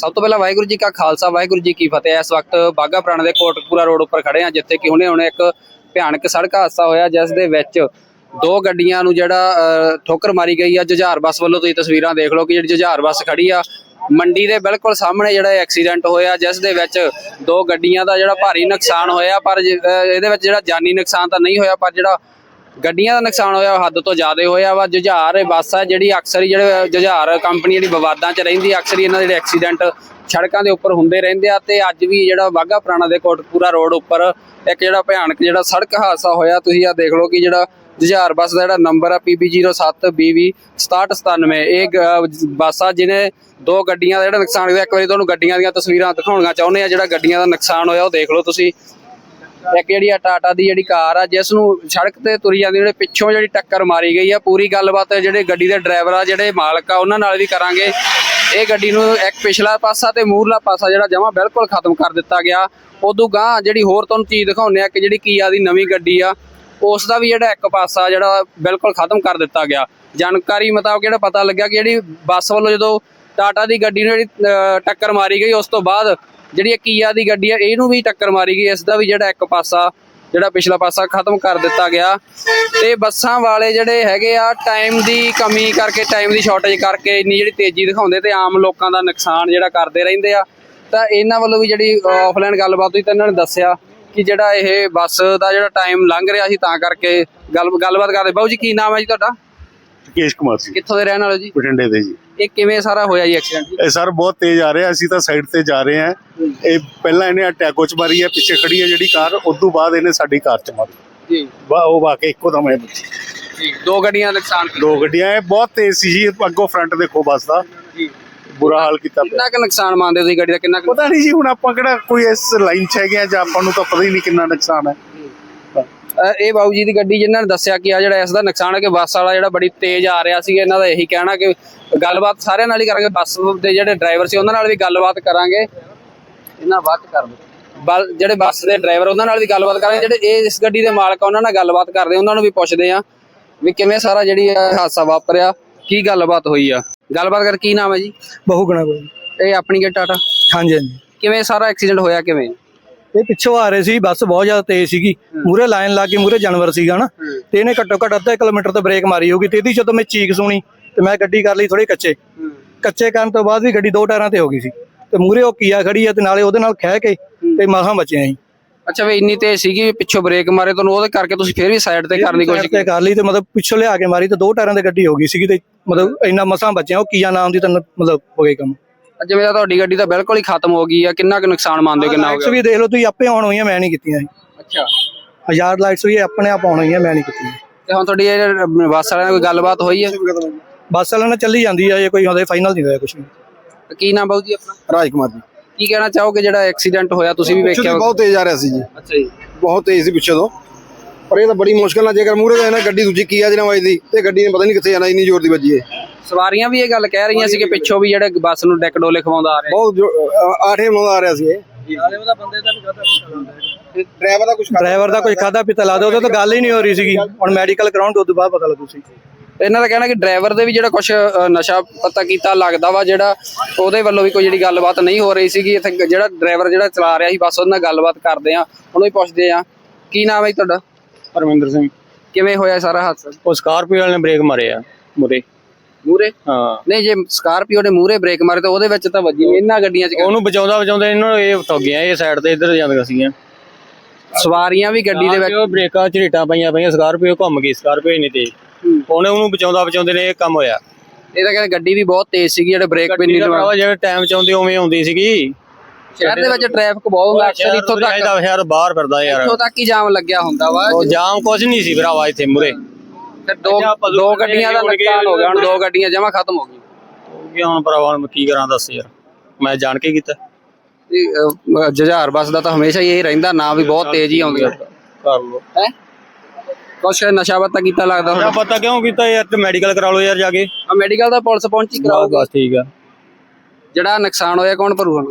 ਸਭ ਤੋਂ ਪਹਿਲਾਂ ਵਾਹਿਗੁਰੂ ਜੀ ਕਾ ਖਾਲਸਾ ਵਾਹਿਗੁਰੂ ਜੀ ਕੀ ਫਤਿਹ। ਇਸ ਵਕਤ ਬਾਗਾ ਪੁਰਾਣਾ ਦੇ ਕੋਟਕਪੂਰਾ ਰੋਡ ਉੱਪਰ ਖੜੇ ਆ ਜਿੱਥੇ ਕਿ ਹੁਣੇ ਹੁਣੇ ਇੱਕ ਭਿਆਨਕ ਸੜਕ ਹਾਦਸਾ ਹੋਇਆ ਜਿਸ ਦੇ ਵਿੱਚ ਦੋ ਗੱਡੀਆਂ ਨੂੰ ਜਿਹੜਾ ਅਹ, ਠੋਕਰ ਮਾਰੀ ਗਈ ਆ। ਜੁਝਾਰ ਬੱਸ ਵੱਲੋਂ ਤੁਸੀਂ ਤਸਵੀਰਾਂ ਦੇਖ ਲਓ ਕਿ ਜਿਹੜੀ ਜੁਝਾਰ ਬੱਸ ਖੜੀ ਆ ਮੰਡੀ ਦੇ ਬਿਲਕੁਲ ਸਾਹਮਣੇ ਜਿਹੜਾ ਐਕਸੀਡੈਂਟ ਹੋਇਆ ਜਿਸ ਦੇ ਵਿੱਚ ਦੋ ਗੱਡੀਆਂ ਦਾ ਜਿਹੜਾ ਭਾਰੀ ਨੁਕਸਾਨ ਹੋਇਆ ਪਰ ਇਹਦੇ ਵਿੱਚ ਜਿਹੜਾ ਜਾਨੀ ਨੁਕਸਾਨ ਤਾਂ ਨਹੀਂ ਹੋਇਆ ਪਰ ਜਿਹੜਾ ਗੱਡੀਆਂ ਦਾ ਨੁਕਸਾਨ ਹੋਇਆ ਉਹ ਹੱਦ ਤੋਂ ਜ਼ਿਆਦਾ ਹੋਇਆ ਵਾ। ਜੁਝਾਰ ਇਹ ਬੱਸ ਆ ਜਿਹੜੀ, ਅਕਸਰ ਹੀ ਜਿਹੜੇ ਜੁਝਾਰ ਕੰਪਨੀ ਜਿਹੜੀ ਵਿਵਾਦਾਂ 'ਚ ਰਹਿੰਦੀ ਅਕਸਰ ਹੀ ਇਹਨਾਂ ਦੇ ਐਕਸੀਡੈਂਟ ਸੜਕਾਂ ਦੇ ਉੱਪਰ ਹੁੰਦੇ ਰਹਿੰਦੇ ਆ ਤੇ ਅੱਜ ਵੀ ਜਿਹੜਾ ਵਾਹਗਾ ਪੁਰਾਣਾ ਦੇ ਕੋਟਕਪੂਰਾ ਰੋਡ ਉੱਪਰ ਇੱਕ ਜਿਹੜਾ ਭਿਆਨਕ ਜਿਹੜਾ ਸੜਕ ਹਾਦਸਾ ਹੋਇਆ। ਤੁਸੀਂ ਆ ਦੇਖ ਲਓ ਕਿ ਜਿਹੜਾ ਜੁਝਾਰ ਬੱਸ ਦਾ ਜਿਹੜਾ ਨੰਬਰ ਆ PB07BV 6797 ਇਹ ਬੱਸ ਆ ਜਿਹਨੇ ਦੋ ਗੱਡੀਆਂ ਦਾ ਜਿਹੜਾ ਨੁਕਸਾਨ ਹੋਇਆ। ਇੱਕ ਵਾਰੀ ਤੁਹਾਨੂੰ ਗੱਡੀਆਂ ਦੀਆਂ ਤਸਵੀਰਾਂ ਦਿਖਾਉਣੀਆਂ ਚਾਹੁੰਦੇ ਆ। ਜਿਹੜਾ ਗੱਡੀਆਂ ਦਾ ਨੁਕਸਾਨ ਹੋਇਆ, ਉਹ ਦੇਖ ਲਓ ਤੁਸੀਂ। ਇੱਕ ਜਿਹੜੀ ਆ ਟਾਟਾ ਦੀ ਜਿਹੜੀ ਕਾਰ ਆ ਜਿਸ ਨੂੰ ਸੜਕ ਤੇ ਤੁਰੀ ਜਾਂਦੀ ਜਿਹੜੇ ਪਿੱਛੋਂ ਜਿਹੜੀ ਟੱਕਰ ਮਾਰੀ ਗਈ ਆ ਪੂਰੀ ਗੱਲਬਾਤ ਜਿਹੜੇ ਗੱਡੀ ਦੇ ਡਰਾਈਵਰ ਆ ਜਿਹੜੇ ਮਾਲਕ ਆ ਉਹਨਾਂ ਨਾਲ ਵੀ ਕਰਾਂਗੇ। ਇਹ ਗੱਡੀ ਨੂੰ ਇੱਕ ਪਿਛਲਾ ਪਾਸਾ ਤੇ ਮੂਹਰਲਾ ਪਾਸਾ ਜਿਹੜਾ ਜਮਾ ਬਿਲਕੁਲ ਖਤਮ ਕਰ ਦਿੱਤਾ ਗਿਆ। ਉਦੋਂ ਗਾਂ ਜਿਹੜੀ ਹੋਰ ਤੁਹਾਨੂੰ ਚੀਜ਼ ਦਿਖਾਉਂਦੇ ਆ ਕਿ ਜਿਹੜੀ ਕੀਆ ਦੀ ਨਵੀਂ ਗੱਡੀ ਆ ਉਸ ਦਾ ਵੀ ਜਿਹੜਾ ਇੱਕ ਪਾਸਾ ਜਿਹੜਾ ਬਿਲਕੁਲ ਖਤਮ ਕਰ ਦਿੱਤਾ ਗਿਆ। ਜਾਣਕਾਰੀ ਮੁਤਾਬਕ ਜਿਹੜਾ ਪਤਾ ਲੱਗਿਆ ਕਿ ਜਿਹੜੀ ਬੱਸ ਵੱਲੋਂ ਜਦੋਂ ਟਾਟਾ ਦੀ ਗੱਡੀ ਨੂੰ ਜਿਹੜੀ ਅਹ, ਟੱਕਰ ਮਾਰੀ ਗਈ ਉਸ ਤੋਂ ਬਾਅਦ ਜਿਹੜੀ ਇਹ ਕੀਆ ਦੀ ਗੱਡੀ ਆ, ਇਹਨੂੰ ਵੀ ਟੱਕਰ ਮਾਰੀ ਗਈ, ਇਸ ਦਾ ਵੀ ਜਿਹੜਾ ਇੱਕ ਪਾਸਾ, ਜਿਹੜਾ ਪਿਛਲਾ ਪਾਸਾ ਖਤਮ ਕਰ ਦਿੱਤਾ ਗਿਆ। ਤੇ ਬੱਸਾਂ ਵਾਲੇ ਜਿਹੜੇ ਹੈਗੇ ਆ ਟਾਈਮ ਦੀ ਕਮੀ ਕਰਕੇ ਟਾਈਮ ਦੀ ਸ਼ਾਰਟੇਜ ਕਰਕੇ ਇੰਨੀ ਜਿਹੜੀ ਤੇਜ਼ੀ ਦਿਖਾਉਂਦੇ ਤੇ ਆਮ ਲੋਕਾਂ ਦਾ ਨੁਕਸਾਨ ਜਿਹੜਾ ਕਰਦੇ ਰਹਿੰਦੇ ਆ। ਤਾਂ ਇਹਨਾਂ ਵੱਲੋਂ ਵੀ ਜਿਹੜੀ ਆਫਲਾਈਨ ਗੱਲਬਾਤ ਹੋਈ ਤਾਂ ਇਹਨਾਂ ਨੇ ਦੱਸਿਆ ਕਿ ਜਿਹੜਾ ਇਹ ਬੱਸ ਦਾ ਜਿਹੜਾ ਟਾਈਮ ਲੰਘ ਰਿਹਾ ਸੀ, ਤਾਂ ਕਰਕੇ ਗੱਲ, ਗੱਲਬਾਤ ਕਰਦੇ। ਬਾਊ ਜੀ, ਕੀ ਨਾਮ ਹੈ ਜੀ ਤੁਹਾਡਾ? ਕੇਸ਼ ਕੁਮਾਰ ਜੀ। ਕਿੱਥੋਂ ਦੇ ਰਹਿਣ ਵਾਲੇ ਜੀ? ਬਠਿੰਡੇ ਦੇ ਜੀ। ਇਹ ਕਿਵੇਂ ਸਾਰਾ ਹੋਇਆ ਜੀ ਐਕਸੀਡੈਂਟ ਇਹ ਸਰ ਬਹੁਤ ਤੇਜ਼ ਆ ਰਿਹਾ ਅਸੀਂ ਤਾਂ ਸਾਈਡ ਤੇ ਜਾ ਰਹੇ ਹਾਂ। ਇਹ ਪਹਿਲਾਂ ਇਹਨੇ ਅਟੈਕੋ ਚ ਮਾਰੀ ਹੈ ਪਿੱਛੇ ਖੜੀ ਹੈ ਜਿਹੜੀ ਕਾਰ ਉਸ ਤੋਂ ਬਾਅਦ ਇਹਨੇ ਸਾਡੀ ਕਾਰ ਚ ਮਾਰੀ। ਜੀ। ਵਾ ਉਹ ਵਾਕੇ ਇੱਕੋ ਦਮ ਵੱਜੀ। ਜੀ ਦੋ ਗੱਡੀਆਂ ਨੁਕਸਾਨ ਦੋ ਗੱਡੀਆਂ ਇਹ ਬਹੁਤ ਤੇਜ਼ ਸੀ ਜੀ ਅੱਗੋਂ ਫਰੰਟ ਦੇਖੋ ਬੱਸ ਦਾ। ਜੀ। ਬੁਰਾ ਹਾਲ ਕੀਤਾ ਕਿੰਨਾ ਕੁ ਨੁਕਸਾਨ ਮੰਨਦੇ ਹੋ ਤੁਸੀਂ ਗੱਡੀ ਦਾ? ਕਿੰਨਾ ਕੁ ਪਤਾ ਨਹੀਂ ਜੀ ਹੁਣ ਆਪਾਂ ਕਿਹੜਾ ਕੋਈ ਇਸ ਲਾਈਨ ਚ ਹੈਗੇ ਆ ਜਾਂ ਆਪਾਂ ਨੂੰ ਤਾਂ ਪਤਾ ਹੀ ਨਹੀਂ ਕਿੰਨਾ ਨੁਕਸਾਨ ਹੈ। ਇਹ ਬਾਊ ਜੀ ਦੀ ਗੱਡੀ ਜਿਨ੍ਹਾਂ ਨੇ ਦੱਸਿਆ ਕਿ ਆ ਜਿਹੜਾ ਇਸ ਦਾ ਨੁਕਸਾਨ ਹੈ ਕਿ ਬੱਸ ਵਾਲਾ ਜਿਹੜਾ ਬੜੀ ਤੇਜ਼ ਆ ਰਿਹਾ ਸੀ ਇਹਨਾਂ ਦਾ ਇਹੀ ਕਹਿਣਾ ਕਿ ਗੱਲਬਾਤ ਸਾਰਿਆਂ ਨਾਲ ਹੀ ਕਰਾਂਗੇ ਬੱਸ ਦੇ ਜਿਹੜੇ ਡਰਾਈਵਰ ਸੀ ਉਹਨਾਂ ਨਾਲ ਵੀ ਗੱਲਬਾਤ ਕਰਾਂਗੇ। ਇਹਨਾਂ ਬਾਤ ਕਰ ਦਿਓ। ਬਲ ਜਿਹੜੇ ਬੱਸ ਦੇ ਡਰਾਈਵਰ ਉਹਨਾਂ ਨਾਲ ਵੀ ਗੱਲਬਾਤ ਕਰਾਂਗੇ ਜਿਹੜੇ ਇਹ ਇਸ ਗੱਡੀ ਦੇ ਮਾਲਕ ਆ ਉਹਨਾਂ ਨਾਲ ਗੱਲਬਾਤ ਕਰਦੇ ਉਹਨਾਂ ਨੂੰ ਵੀ ਪੁੱਛਦੇ ਆ ਵੀ ਕਿਵੇਂ ਸਾਰਾ ਜਿਹੜੀ ਇਹ ਹਾਦਸਾ ਵਾਪਰਿਆ ਕੀ ਗੱਲਬਾਤ ਹੋਈ ਆ। ਗੱਲਬਾਤ ਕਰ ਕੀ ਨਾਮ ਹੈ ਜੀ? ਬਹੁ ਗੁਣਾ ਕੋਈ ਇਹ ਆਪਣੀ ਗੱਡੀ ਟਾਟਾ? ਹਾਂਜੀ ਹਾਂਜੀ। ਕਿਵੇਂ ਸਾਰਾ ਐਕਸੀਡੈਂਟ ਹੋਇਆ ਕਿਵੇਂ? ਇਹ ਪਿੱਛੋਂ ਆ ਰਹੇ ਸੀ ਬੱਸ ਬਹੁਤ ਜ਼ਿਆਦਾ ਤੇਜ਼ ਸੀਗੀ। ਮੂਰੇ ਲਾਈਨ ਲਾ ਕੇ ਮੂਰੇ ਜਾਨਵਰ ਸੀਗਾ ਨਾ। ਤੇ ਇਹਨੇ ਘੱਟੋ ਘੱਟ ਅੱਧਾ ਕਿਲੋਮੀਟਰ ਤੇ ਬ੍ਰੇਕ ਮਾਰੀ ਹੋਗੀ ਤੇ ਇਹਦੀ ਜਦੋਂ ਮੈਂ ਚੀਕ ਸੁਣੀ ਤੇ ਮੈਂ ਗੱਡੀ ਕਰ ਲਈ ਥੋੜੀ ਕੱਚੇ। ਕੱਚੇ ਕਰਨ ਤੋਂ ਬਾਅਦ ਵੀ ਗੱਡੀ ਦੋ ਟਾਇਰਾਂ ਤੇ ਹੋ ਗਈ ਸੀ। ਤੇ ਮੂਰੇ ਉਹ ਕੀਆ ਖੜੀ ਆ ਤੇ ਨਾਲੇ ਉਹਦੇ ਨਾਲ ਖਹਿ ਕੇ ਤੇ ਮਾਹਾਂ ਬਚਿਆ ਸੀ। ਅੱਛਾ ਵੀ ਇੰਨੀ ਤੇਜ਼ ਸੀਗੀ ਵੀ ਪਿੱਛੋਂ ਬ੍ਰੇਕ ਮਾਰੇ ਤੁਹਾਨੂੰ ਉਹਦੇ ਕਰਕੇ ਤੁਸੀਂ ਫਿਰ ਵੀ ਸਾਈਡ ਤੇ ਕਰਨ ਦੀ ਕੋਸ਼ਿਸ਼ Side ਤੇ ਕਰ ਲਈ ਤੇ ਮਤਲਬ ਪਿੱਛੋਂ ਲਿਆ ਕੇ ਮਾਰੀ ਤੇ ਦੋ ਟਾਇਰਾਂ ਤੇ ਗੱਡੀ ਹੋ ਗਈ ਸੀਗੀ ਤੇ ਮਤਲਬ ਇੰਨਾ ਮਸਾਂ ਬਚਿਆ ਉਹ ਕੀਆ ਨਾਮ ਦੀ ਤਾਂ ਮਤਲਬ ਹੋ ਗਈ ਕੰਮ। ਕੀਤੀ ਜਿਵੇਂ ਤਾਂ ਤੁਹਾਡੀ ਗੱਡੀ ਤਾਂ ਬਿਲਕੁਲ ਹੀ ਖਤਮ ਹੋ ਗਈ ਆ ਕਿੰਨਾ ਕੁ ਨੁਕਸਾਨ ਮੰਨਦੇ ਹੋ ਕਿੰਨਾ ਹੋ ਲਾਈਟਸ ਗਿਆ? ਵੀ ਦੇਖ ਲਓ ਤੁਸੀਂ ਆਪੇ ਆਉਣ ਹੋਈਆਂ ਮੈਂ ਨਹੀਂ ਕੀਤੀਆਂ ਅੱਛਾ। ਹਜ਼ਾਰ ਲਾਈਟਸ ਵੀ ਆਪਣੇ ਆਪ ਆਉਣ ਹੋਈਆਂ ਮੈਂ ਨਹੀਂ ਕੀਤੀਆਂ। ਤੇ ਹੁਣ ਤੁਹਾਡੀ ਇਹ ਬੱਸ ਵਾਲਿਆਂ ਨਾਲ ਕੋਈ ਗੱਲਬਾਤ ਹੋਈ ਹੈ? ਬੱਸ ਵਾਲਿਆਂ ਨਾਲ ਚੱਲੀ ਜਾਂਦੀ ਆ ਜੇ ਕੋਈ ਹਦੇ ਫਾਈਨਲ ਨਹੀਂ ਹੋਇਆ ਕੁਝ ਵੀ। ਕੀ ਨਾਮ ਬਾਊ ਜੀ ਆਪਣਾ? ਰਾਜ ਕੁਮਾਰ ਜੀ। ਕੀ ਕਹਿਣਾ ਚਾਹੋਗੇ ਜਿਹੜਾ ਐਕਸੀਡੈਂਟ ਹੋਇਆ ਤੁਸੀਂ ਵੀ ਪਿੱਛੋਂ ਵੇਖਿਆ ਬਹੁਤ ਤੇਜ਼ ਆ ਰਿਹਾ ਸੀ ਜੀ। ਅੱਛਾ ਜੀ। ਬਹੁਤ ਤੇਜ਼ ਸੀ ਪਿੱਛੇ ਤੋਂ। ਪਰ ਇਹ ਤਾਂ ਬੜੀ ਮੁਸ਼ਕਲ ਨਾਲ ਜੇਕਰ ਮੂਹਰੇ ਨਾ ਗੱਡੀ ਦੂਜੀ ਕੀ ਆ ਜਿਹਨਾਂ ਵੱਜਦੀ ਤੇ ਗੱਡੀ ਨੇ ਪਤਾ ਨਹੀਂ ਕਿੱਥੇ ਜਾਣਾ ਇੰਨੀ ਜ਼ੋਰ ਦੀ ਵੱਜੀ ਹੈ ਸਵਾਰੀਆਂ ਵੀ ਇਹ ਗੱਲ ਕਹਿ ਰਹੀਆਂ ਸੀ ਕਿ ਪਿੱਛੋਂ ਵੀ ਜਿਹੜੇ ਬੱਸ ਨੂੰ ਡੈਕ ਡੋਲੇ ਖਵਾਉਂਦਾ ਆ ਰਿਹਾ ਬਹੁਤ ਆਠੇ ਬਣਾਉਂਦਾ ਆ ਰਿਹਾ ਸੀ ਇਹ। ਡਰਾਈਵਰ ਦਾ ਕੁਝ ਡਰਾਈਵਰ ਦਾ ਕੁਝ ਖਾਦਾ ਪੀਤਾ ਲੱਗਦਾ ਉਹਦਾ ਤਾਂ ਗੱਲ ਹੀ ਨਹੀਂ ਹੋ ਰਹੀ ਸੀਗੀ। ਹੁਣ ਮੈਡੀਕਲ ਕਰਾਉਣ ਤੋਂ ਬਾਅਦ ਪਤਾ ਲੱਗੂ ਸੀ। ਇਹਨਾਂ ਦਾ ਕਹਿਣਾ ਕਿ ਡਰਾਈਵਰ ਦੇ ਵੀ ਜਿਹੜਾ ਕੁਝ ਨਸ਼ਾ ਪਤਾ ਕੀਤਾ ਲੱਗਦਾ ਵਾ ਜਿਹੜਾ ਉਹਦੇ ਵੱਲੋਂ ਵੀ ਕੋਈ ਜਿਹੜੀ ਗੱਲਬਾਤ ਨਹੀਂ ਹੋ ਰਹੀ ਸੀਗੀ। ਇੱਥੇ ਜਿਹੜਾ ਡਰਾਈਵਰ ਜਿਹੜਾ ਚਲਾ ਰਿਹਾ ਸੀ ਬੱਸ ਉਹਦੇ ਨਾਲ ਗੱਲਬਾਤ ਕਰਦੇ ਆ ਉਹਨੂੰ ਵੀ ਪੁੱਛਦੇ ਆ ਕੀ ਨਾਮ ਹੈ ਤੁਹਾਡਾ? ਪਰਮਿੰਦਰ ਸਿੰਘ। ਕਿਵੇਂ ਹੋਇਆ ਸਾਰਾ ਹਾਦਸਾ? ਉਹ ਸਕਾਰਪੀਓ ਵਾਲੇ ਨੇ ਬ੍ਰੇਕ ਮਾਰੇ ਆ ਮੁਰੇ ਮੂਰੇ ਹਾਂ। ਨਹੀਂ ਜੇ ਸਕਾਰਪੀਓ ਨੇ ਮੂਰੇ ਬ੍ਰੇਕ ਮਾਰੇ ਤਾਂ ਉਹਦੇ ਵਿੱਚ ਤਾਂ ਵੱਜੀ ਇਹਨਾਂ ਗੱਡੀਆਂ 'ਚ ਉਹਨੂੰ ਬਚਾਉਂਦਾ ਬਚਾਉਂਦਾ ਇਹਨਾਂ ਨੂੰ ਇਹ ਟੁੱਕ ਗਿਆ ਇਹ ਸਾਈਡ ਤੇ ਇੱਧਰ ਜਾਂਦੀਆਂ ਸੀਗੀਆਂ। ਸਵਾਰੀਆਂ ਵੀ ਗੱਡੀ ਦੇ ਵਿੱਚ ਉਹ ਬ੍ਰੇਕਾਂ ਝਰੀਟਾਂ ਪਈਆਂ ਪਈਆਂ ਸਕਾਰਪੀਓ ਘੁੰਮ ਗਈ ਸਕਾਰਪੀਓ ਨਹੀਂ ਤੇ ਉਹਨੇ ਉਹਨੂੰ ਬਚਾਉਂਦਾ ਬਚਾਉਂਦੇ ਨੇ ਇਹ ਕੰਮ ਹੋਇਆ। ਇਹ ਤਾਂ ਕਹਿੰਦੇ ਗੱਡੀ ਵੀ ਬਹੁਤ ਤੇਜ਼ ਸੀਗੀ ਜਿਹੜੇ ਬ੍ਰੇਕ ਵੀ ਨਹੀਂ ਦਾ ਲਵਾ ਭਰਾਵਾ ਜਿਹੜੇ ਟਾਈਮ ਚ ਆਉਂਦੀ ਉਵੇਂ ਆਉਂਦੀ ਸੀਗੀ। ਸ਼ਹਿਰ ਦੇ ਵਿੱਚ ਟ੍ਰੈਫਿਕ ਬਹੁਤ ਹੁੰਦਾ ਅਕਸਰ ਇੱਥੋਂ ਤੱਕ ਇਹਦਾ ਯਾਰ ਬਾਹਰ ਫਿਰਦਾ ਯਾਰ। ਇੱਥੋਂ ਤੱਕ ਹੀ ਜਾਮ ਲੱਗਿਆ ਹੁੰਦਾ ਵਾ। ਉਹ ਜਾਮ ਕੁਝ ਨਹੀਂ ਸੀ ਭਰਾਵਾ ਇੱਥੇ ਮੁਰੇ ਫਿਰ ਦੋ ਦੋ ਗੱਡੀਆਂ ਦਾ ਨੁਕਸਾਨ ਹੋ ਗਿਆ ਹੁਣ ਦੋ ਗੱਡੀਆਂ ਜਮਾ ਖਤਮ ਹੋ ਗਈਆਂ। ਕੀ ਹੁਣ ਭਰਾਵਾ ਹੁਣ ਮੈਂ ਕੀ ਕਰਾਂ ਦੱਸ ਯਾਰ। ਮੈਂ ਜਾਣ ਕੇ ਕੀਤਾ। ਜੁਝਾਰ ਬੱਸ ਦਾ ਤਾਂ ਹਮੇਸ਼ਾ ਹੀ ਇਹ ਰਹਿੰਦਾ ਨਾ ਵੀ ਬਹੁਤ ਤੇਜ਼ ਹੀ ਆਉਂਦੀ ਹੈ ਕਰ ਲੋ ਹੈ? ਕੁਛ ਨਸ਼ਾ ਪਤਾ ਕੀਤਾ ਲੱਗਦਾ ਮੈਂ ਪਤਾ ਕਿਉਂ ਕੀਤਾ ਯਾਰ? ਤੇ ਮੈਡੀਕਲ ਕਰਾ ਲਓ ਯਾਰ ਜਾ ਕੇ। ਆ ਮੈਡੀਕਲ ਦਾ ਪੁਲਿਸ ਪਹੁੰਚੀ ਕਰਾਓਗੇ ਬਸ ਠੀਕ ਆ। ਜਿਹੜਾ ਨੁਕਸਾਨ ਹੋਇਆ ਕੌਣ ਭਰੂ ਹੁਣ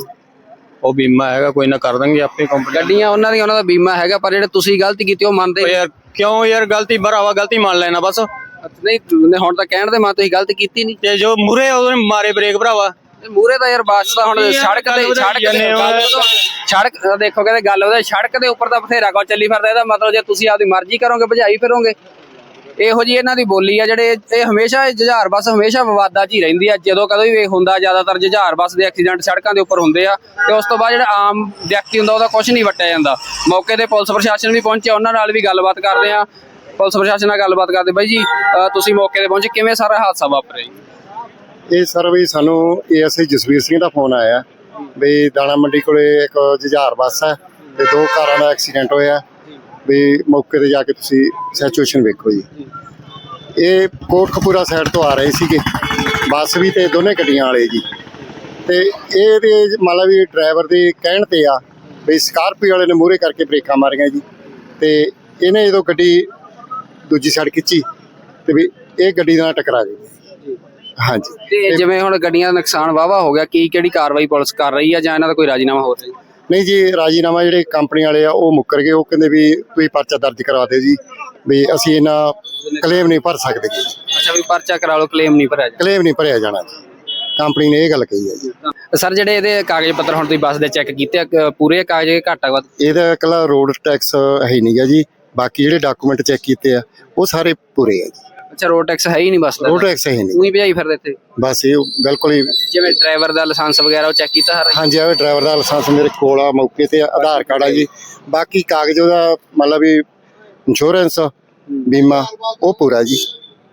ਉਹ ਬੀਮਾ ਹੈਗਾ ਕੋਈ ਨਾ ਕਰ ਦਾਂਗੇ ਆਪੇ ਕੰਪਨੀ ਗੱਡੀਆਂ ਉਹਨਾਂ ਦੀ ਉਹਨਾਂ ਦਾ ਬੀਮਾ ਹੈਗਾ ਪਰ ਜਿਹੜੇ ਤੁਸੀਂ ਗਲਤੀ ਕੀਤੀ ਉਹ ਮੰਨਦੇ ਯਾਰ ਕਿਉਂ ਯਾਰ ਗਲਤੀ ਭਰਾਵਾ ਗਲਤੀ ਮੰਨ ਲੈਣਾ ਬਸ। ਨਹੀਂ ਨਹੀਂ, ਹੁਣ ਤਾਂ ਕਹਿਣ ਦੇ ਮਾ ਤੁਸੀਂ ਗਲਤੀ ਕੀਤੀ ਨਹੀਂ। ਤੇ ਜੋ ਮੁਰੇ ਉਹਨੇ ਮਾਰੇ ਬ੍ਰੇਕ ਭਰਾਵਾ। ਮੂਰੇ ਤਾਂ ਯਾਰ ਬੱਸ ਤਾਂ ਹੁਣ ਸੜਕ ਤੇ ਸੜਕ ਤੇ। ਸੜਕ ਦੇਖੋ ਕਹਿੰਦੇ ਗੱਲ ਉਹਦੇ ਸੜਕ ਦੇ ਉੱਪਰ ਤਾਂ ਬਥੇਰਾ ਕੋ ਚੱਲੀ ਫਿਰਦਾ ਇਹਦਾ ਮਤਲਬ ਜੇ ਤੁਸੀਂ ਆਪਦੀ ਮਰਜ਼ੀ ਕਰੋਗੇ ਭਜਾਈ ਫਿਰੋਗੇ। ਇਹੋ ਜੀ ਇਹਨਾਂ ਦੀ ਬੋਲੀ ਆ ਜਿਹੜੇ ਇਹ ਹਮੇਸ਼ਾ ਇਹ ਜੁਝਾਰ ਬੱਸ ਹਮੇਸ਼ਾ ਵਿਵਾਦਾਂ 'ਚ ਹੀ ਰਹਿੰਦੀ ਆ। ਜਦੋਂ ਕਦੋਂ ਵੀ ਹੁੰਦਾ, ਜ਼ਿਆਦਾਤਰ ਜੁਝਾਰ ਬੱਸ ਦੇ ਐਕਸੀਡੈਂਟ ਸੜਕਾਂ ਦੇ ਉੱਪਰ ਹੁੰਦੇ ਆ ਤੇ ਉਸ ਤੋਂ ਬਾਅਦ ਜਿਹੜਾ ਆਮ ਵਿਅਕਤੀ ਹੁੰਦਾ, ਉਹਦਾ ਕੁਝ ਨਹੀਂ ਵਟਿਆ ਜਾਂਦਾ। ਮੌਕੇ ਤੇ ਪੁਲਿਸ ਪ੍ਰਸ਼ਾਸਨ ਵੀ ਪਹੁੰਚਿਆ, ਉਹਨਾਂ ਨਾਲ ਵੀ ਗੱਲਬਾਤ ਕਰਦੇ ਆ। ਪੁਲਿਸ ਪ੍ਰਸ਼ਾਸਨ ਨਾਲ ਗੱਲਬਾਤ ਕਰਦੇ, ਬਾਈ ਜੀ ਤੁਸੀਂ ਮੌਕੇ ਤੇ ਪਹੁੰਚੇ, ਕਿਵੇਂ ਸਾਰਾ ਹਾਦਸਾ ਵਾਪਰਿਆ ਜੀ? ਇਹ ਸਰ ਵੀ ਸਾਨੂੰ ਏਐਸਆਈ ਜਸਵੀਰ ਸਿੰਘ ਦਾ ਫੋਨ ਆਇਆ, ਵੀ ਦਾਣਾ ਮੰਡੀ ਕੋਲੇ ਇੱਕ ਜੁਝਾਰ ਬੱਸ ਹੈ ਤੇ ਦੋ ਕਾਰਾਂ ਦਾ ਐਕਸੀਡੈਂਟ ਹੋਇਆ। ਵੀ ਮੌਕੇ ਤੇ ਜਾ ਕੇ ਤੁਸੀਂ ਸਿਚੁਏਸ਼ਨ ਵੇਖੋ ਜੀ। ਇਹ ਕੋਟਕਪੂਰਾ ਸਾਈਡ ਤੋਂ ਆ ਰਹੇ ਸੀਗੇ। ਬੱਸ ਵੀ ਤੇ ਦੋਨੇ ਗੱਡੀਆਂ ਵਾਲੇ ਜੀ। ਤੇ ਇਹਦੇ ਮਤਲਬ ਵੀ ਡਰਾਈਵਰ ਦੇ ਕਹਿਣ ਤੇ ਆ ਵੀ ਸਕਾਰਪੀਓ ਵਾਲੇ ਨੇ ਮੂਹਰੇ ਕਰਕੇ ਬ੍ਰੇਕਾਂ ਮਾਰੀਆਂ ਜੀ। ਤੇ ਇਹਨੇ ਜਦੋਂ ਗੱਡੀ ਦੂਜੀ ਸਾਈਡ ਖਿੱਚੀ, ਤੇ ਵੀ ਇਹ ਗੱਡੀ ਨਾਲ ਟਕਰਾ ਗਈ। ਹਾਂਜੀ। ਤੇ ਜਿਵੇਂ ਹੁਣ ਗੱਡੀਆਂ ਦਾ ਨੁਕਸਾਨ ਵਾਵਾ ਹੋ ਗਿਆ, ਕੀ ਕਿਹੜੀ ਕਾਰਵਾਈ ਪੁਲਿਸ ਕਰ ਰਹੀ ਆ ਜਾਂ ਇਹਨਾਂ ਦਾ ਕੋਈ ਰਾਜੀਨਾਮਾ ਹੋ ਰਿਹਾ? ਨਹੀਂ ਜੀ ਰਾਜੀਨਾਮਾ ਜਿਹੜੇ ਕੰਪਨੀ ਵਾਲੇ ਆ ਉਹ ਮੁੱਕਰ ਗਏ। ਉਹ ਕਹਿੰਦੇ ਵੀ ਤੁਸੀਂ ਪਰਚਾ ਦਰਜ ਕਰਵਾ ਦਿਓ ਜੀ ਵੀ ਅਸੀਂ ਇਹਨਾਂ ਕਲੇਮ ਨਹੀਂ ਭਰ ਸਕਦੇ ਜੀ। ਅੱਛਾ ਵੀ ਪਰਚਾ ਕਰਾ ਲਓ ਕਲੇਮ ਨਹੀਂ ਭਰਿਆ ਕਲੇਮ ਨਹੀਂ ਭਰਿਆ ਜਾਣਾ ਜੀ। ਕੰਪਨੀ ਨੇ ਇਹ ਗੱਲ ਕਹੀ ਹੈ ਜੀ। ਸਰ ਜਿਹੜੇ ਇਹਦੇ ਕਾਗਜ਼ ਪੱਤਰ ਹੁਣ ਤੁਸੀਂ ਬੱਸ ਦੇ ਚੈੱਕ ਕੀਤੇ ਆ, ਪੂਰੇ ਕਾਗਜ਼ ਘੱਟ ਵੱਧ? ਇਹਦਾ ਇਕੱਲਾ ਰੋਡ ਟੈਕਸ ਹੈ ਨਹੀਂਗਾ ਜੀ। ਬਾਕੀ ਜਿਹੜੇ ਡਾਕੂਮੈਂਟ ਚੈੱਕ ਕੀਤੇ ਆ ਉਹ ਸਾਰੇ ਪੂਰੇ ਆ ਜੀ। ਅੱਛਾ ਰੋਡ ਟੈਕਸ ਹੈ ਹੀ ਨਹੀਂ ਬੱਸ ਦਾ ਰੋਡ ਟੈਕਸ ਹੈ ਨਹੀਂ। ਉਹੀ ਭਜਾਈ ਫਿਰਦੇ ਇੱਥੇ? ਬਸ ਇਹ ਬਿਲਕੁਲ ਹੀ ਜਿਵੇਂ ਡਰਾਈਵਰ ਦਾ ਲਾਇਸੈਂਸ ਵਗੈਰਾ ਉਹ ਚੈੱਕ ਕੀਤਾ ਹਰ ਹਾਂਜੀ ਆ ਡਰਾਈਵਰ ਦਾ ਲਾਇਸੈਂਸ ਮੇਰੇ ਕੋਲ ਆ ਮੌਕੇ ਤੇ ਆਧਾਰ ਕਾਰਡ ਆ ਜੀ। ਬਾਕੀ ਕਾਗਜ਼ ਉਹਦਾ ਮਤਲਬ ਵੀ ਇੰਸ਼ੋਰੈਂਸ ਬੀਮਾ ਉਹ ਪੂਰਾ ਜੀ।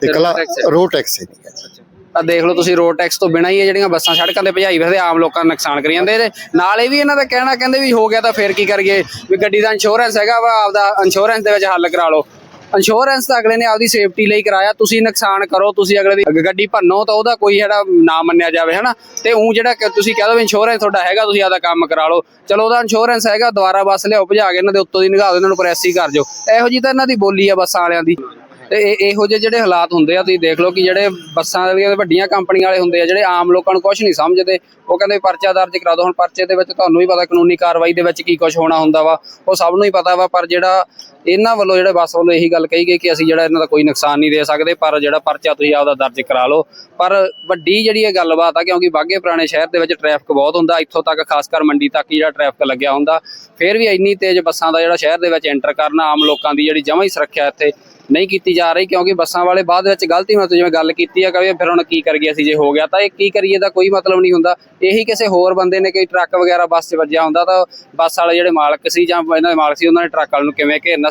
ਤੇ ਤੇ ਹੈ। ਰੋਡ ਟੈਕਸ ਹੈ ਨਹੀਂ ਆ ਦੇਖ ਲਓ ਤੁਸੀਂ ਰੋਡ ਟੈਕਸ ਤੋਂ ਬਿਨਾਂ ਹੀ ਇਹ ਜਿਹੜੀਆਂ ਬੱਸਾਂ ਸੜਕਾਂ ਤੇ ਭਜਾਈ ਫਿਰਦੇ ਆਮ ਲੋਕਾਂ ਨੂੰ ਨੁਕਸਾਨ ਕਰੀ ਜਾਂਦੇ ਇਹਦੇ। ਨਾਲ ਇਹ ਵੀ ਇਹਨਾਂ ਦਾ ਕਹਿਣਾ ਕਹਿੰਦੇ ਵੀ ਹੋ ਗਿਆ ਤਾਂ ਫੇਰ ਕੀ ਕਰੀਏ? ਵੀ ਗੱਡੀ ਦਾ ਇੰਸ਼ੋਰੈਂਸ ਹੈਗਾ ਵਾ ਆਪਦਾ ਇੰਸ਼ੋਰੈਂਸ ਦੇ ਵਿੱਚ ਹੱਲ ਕਰਾ ਲਓ। ਇੰਸ਼ੋਰੈਂਸ ਤਾਂ ਅਗਲੇ ਨੇ ਆਪਦੀ ਸੇਫਟੀ ਲਈ ਕਰਾਇਆ, ਤੁਸੀਂ ਨੁਕਸਾਨ ਕਰੋ, ਤੁਸੀਂ ਅਗਲੇ ਦੀ ਗੱਡੀ ਭੰਨੋ ਤਾਂ ਉਹਦਾ ਕੋਈ ਜਿਹੜਾ ਨਾ ਮੰਨਿਆ ਜਾਵੇ, ਹਨਾ? ਤੇ ਉਹ ਜਿਹੜਾ ਤੁਸੀਂ ਕਹਿ ਦੋ ਇੰਸ਼ੋਰੈਂਸ ਤੁਹਾਡਾ ਹੈਗਾ, ਤੁਸੀਂ ਆਪਦਾ ਕੰਮ ਕਰਾ ਲਓ। ਚਲੋ, ਉਹਦਾ ਇੰਸ਼ੋਰੈਂਸ ਹੈਗਾ, ਦੁਬਾਰਾ ਬੱਸ ਲਿਆਓ, ਭਜਾ ਕੇ ਇਹਨਾਂ ਦੇ ਉੱਤੋਂ ਦੀ ਨਿਗਾਹ ਦਿਓ, ਇਹਨਾਂ ਨੂੰ ਪ੍ਰੈਸ ਹੀ ਕਰ ਜਾਓ ਇਹੋ ਜੀ ਤਾਂ ਇਹਨਾਂ ਦੀ ਬੋਲੀ ਆ ਬੱਸਾਂ ਵਾਲਿਆਂ ਦੀ। ਤੇ ਇਹੋ ਜਿਹੇ ਜਿਹੜੇ ਹਾਲਾਤ ਹੁੰਦੇ ਆ, ਤੁਸੀਂ ਦੇਖ ਲਓ ਕਿ ਜਿਹੜੇ ਬੱਸਾਂ ਵਾਲੀਆਂ ਵੱਡੀਆਂ ਕੰਪਨੀਆਂ ਵਾਲੇ ਹੁੰਦੇ ਆ, ਜਿਹੜੇ ਆਮ ਲੋਕਾਂ ਨੂੰ ਕੁਝ ਨਹੀਂ ਸਮਝਦੇ, ਉਹ ਕਹਿੰਦੇ ਪਰਚਾ ਦਰਜ ਕਰਾ ਦਿਓ। ਹੁਣ ਪਰਚੇ ਦੇ ਵਿੱਚ ਤੁਹਾਨੂੰ ਵੀ ਪਤਾ ਕਾਨੂੰਨੀ ਕਾਰਵਾਈ ਦੇ ਵਿੱਚ ਕੀ ਕੁਝ ਹੋਣਾ ਹੁੰਦਾ ਵਾ, ਉਹ ਸਭ ਨੂੰ ਹੀ ਪਤਾ ਵਾ, ਪਰ ਜਿਹੜਾ ਇਹਨਾਂ ਵੱਲੋਂ ਜਿਹੜਾ ਬੱਸ ਵੱਲੋਂ ਇਹੀ ਗੱਲ ਕਹੀ ਗਈ ਕਿ ਅਸੀਂ ਜਿਹੜਾ ਇਹਨਾਂ ਦਾ ਕੋਈ ਨੁਕਸਾਨ ਨਹੀਂ ਦੇ ਸਕਦੇ, ਪਰ ਜਿਹੜਾ ਪਰਚਾ ਤੁਸੀਂ ਆਪਦਾ ਦਰਜ ਕਰਾ ਲਓ। ਪਰ ਵੱਡੀ ਜਿਹੜੀ ਇਹ ਗੱਲਬਾਤ ਆ, ਕਿਉਂਕਿ ਬਾਗੇ ਪੁਰਾਣੇ ਸ਼ਹਿਰ ਦੇ ਵਿੱਚ ਟ੍ਰੈਫਿਕ ਬਹੁਤ ਹੁੰਦਾ, ਇੱਥੋਂ ਤੱਕ ਖਾਸ ਕਰ ਮੰਡੀ ਤੱਕ ਹੀ ਜਿਹੜਾ ਟ੍ਰੈਫਿਕ ਲੱਗਿਆ ਹੁੰਦਾ। ਫਿਰ ਵੀ ਇੰਨੀ ਤੇਜ਼ ਬੱਸਾਂ ਦਾ ਜਿਹੜਾ ਸ਼ਹਿਰ ਦੇ ਵਿੱਚ ਐਂਟਰ ਕਰਨਾ, ਆਮ ਲੋਕਾਂ ਦੀ ਜਿਹੜੀ ਜਮਾਂ ਹੀ ਸੁਰੱਖਿਆ ਇੱਥੇ ਨਹੀਂ ਕੀਤੀ ਜਾ ਰਹੀ, ਕਿਉਂਕਿ ਬੱਸਾਂ ਵਾਲੇ ਬਾਅਦ ਵਿੱਚ ਗਲਤੀ ਨਾਲ ਜਿਵੇਂ ਗੱਲ ਕੀਤੀ ਆ ਕਿ ਫਿਰ ਹੁਣ ਕੀ ਕਰੀਏ ਅਸੀਂ ਜੇ ਹੋ ਗਿਆ, ਤਾਂ ਇਹ ਕੀ ਕਰੀਏ ਦਾ ਕੋਈ ਮਤਲਬ ਨਹੀਂ ਹੁੰਦਾ। ਇਹੀ ਕਿਸੇ ਹੋਰ ਬੰਦੇ ਨੇ ਕੋਈ ਟਰੱਕ ਵਗੈਰਾ ਬੱਸ 'ਚ ਵੱਜਿਆ ਹੁੰਦਾ, ਤਾਂ ਬੱਸ ਵਾਲੇ ਜਿਹੜੇ ਮਾਲਕ ਸੀ ਜਾਂ ਇਹਨਾਂ ਦੇ ਮਾਲਕ ਸੀ, ਉਹਨਾਂ ਨੇ ਟਰੱਕ ਵਾਲੇ ਨੂੰ ਕਿਵੇਂ ਘੇਰਨਾ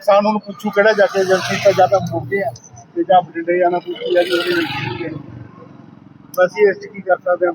ਕਿਸਾਨ ਉਹਨੂੰ ਪੁੱਛੂ ਕਿਹੜਾ ਜਾ ਕੇ ਏਜੰਸੀ ਤੋਂ ਜਾਂ ਤਾਂ ਮੋਗੇ ਆ, ਤੇ ਜਾਂ ਬਠਿੰਡੇ ਜਾਣਾ ਪੁੱਛੀ ਆ ਜੀ, ਉਹਦੇ ਵਿੱਚ ਹੈ। ਬਸ ਇਹ ਅਸੀਂ ਕੀ ਕਰ ਸਕਦੇ ਹਾਂ